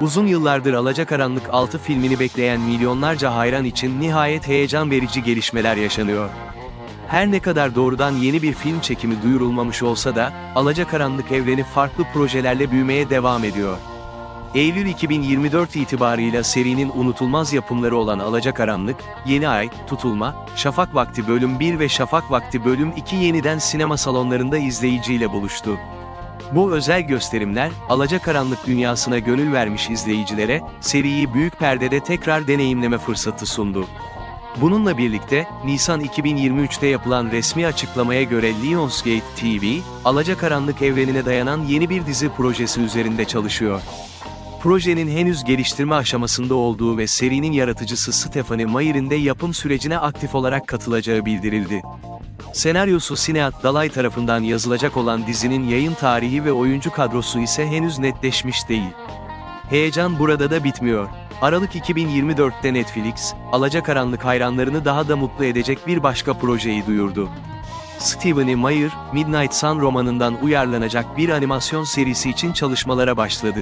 Uzun yıllardır Alacakaranlık 6 filmini bekleyen milyonlarca hayran için nihayet heyecan verici gelişmeler yaşanıyor. Her ne kadar doğrudan yeni bir film çekimi duyurulmamış olsa da, Alacakaranlık evreni farklı projelerle büyümeye devam ediyor. Eylül 2024 itibarıyla serinin unutulmaz yapımları olan Alacakaranlık, Yeni Ay, Tutulma, Şafak Vakti Bölüm 1 ve Şafak Vakti Bölüm 2 yeniden sinema salonlarında izleyiciyle buluştu. Bu özel gösterimler, Alacakaranlık dünyasına gönül vermiş izleyicilere, seriyi büyük perdede tekrar deneyimleme fırsatı sundu. Bununla birlikte, Nisan 2023'te yapılan resmi açıklamaya göre Lionsgate TV, Alacakaranlık evrenine dayanan yeni bir dizi projesi üzerinde çalışıyor. Projenin henüz geliştirme aşamasında olduğu ve serinin yaratıcısı Stephanie Meyer'in de yapım sürecine aktif olarak katılacağı bildirildi. Senaryosu Sinead Dalay tarafından yazılacak olan dizinin yayın tarihi ve oyuncu kadrosu ise henüz netleşmiş değil. Heyecan burada da bitmiyor. Aralık 2024'te Netflix, Alacakaranlık hayranlarını daha da mutlu edecek bir başka projeyi duyurdu. Stephanie Meyer, Midnight Sun romanından uyarlanacak bir animasyon serisi için çalışmalara başladı.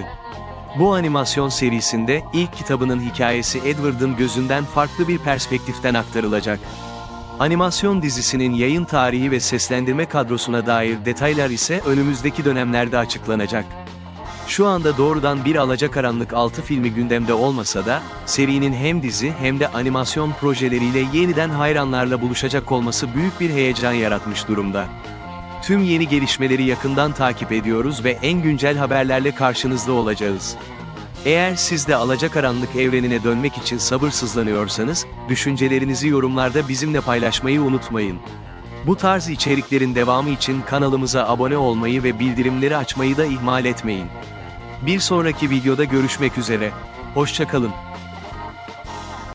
Bu animasyon serisinde, ilk kitabının hikayesi Edward'ın gözünden farklı bir perspektiften aktarılacak. Animasyon dizisinin yayın tarihi ve seslendirme kadrosuna dair detaylar ise önümüzdeki dönemlerde açıklanacak. Şu anda doğrudan bir Alacakaranlık 6 filmi gündemde olmasa da, serinin hem dizi hem de animasyon projeleriyle yeniden hayranlarla buluşacak olması büyük bir heyecan yaratmış durumda. Tüm yeni gelişmeleri yakından takip ediyoruz ve en güncel haberlerle karşınızda olacağız. Eğer siz de Alacakaranlık evrenine dönmek için sabırsızlanıyorsanız, düşüncelerinizi yorumlarda bizimle paylaşmayı unutmayın. Bu tarz içeriklerin devamı için kanalımıza abone olmayı ve bildirimleri açmayı da ihmal etmeyin. Bir sonraki videoda görüşmek üzere. Hoşçakalın.